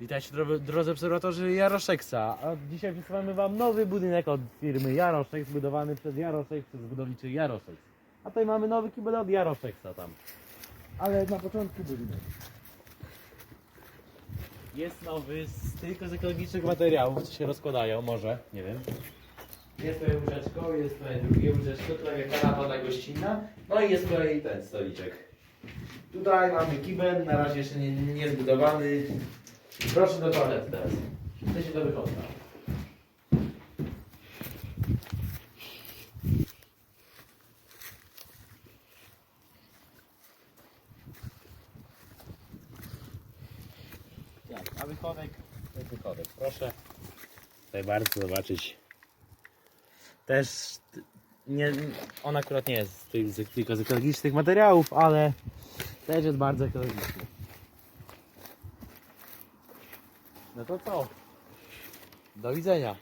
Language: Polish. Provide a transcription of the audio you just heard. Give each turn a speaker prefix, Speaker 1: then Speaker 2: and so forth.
Speaker 1: Witajcie dro- drodzy obserwatorzy Jaroszeksa. A dzisiaj przedstawiamy wam nowy budynek od firmy Jaroszek, zbudowany przez Jaroszek, przez budowniczy Jaroszek. A tutaj mamy nowy kibel od Jaroszeksa tam. Ale na początku budynek. Jest nowy z tylko z ekologicznych materiałów, co się rozkładają, może, nie wiem. Jest tutaj łóżeczko, jest tutaj drugie łóżeczko, tutaj kanapa dla gościnna, no i jest tutaj ten stoliczek. Tutaj mamy kibel, na razie jeszcze nie, nie zbudowany. Proszę do toalety teraz. Chcecie do wychodka. Tak, a wychodek? To jest wychodek, proszę. Tutaj bardzo zobaczyć. Też nie, on akurat nie jest z tych- z- tylko z ekologicznych materiałów, ale też jest bardzo ekologiczny. No to co? Do widzenia.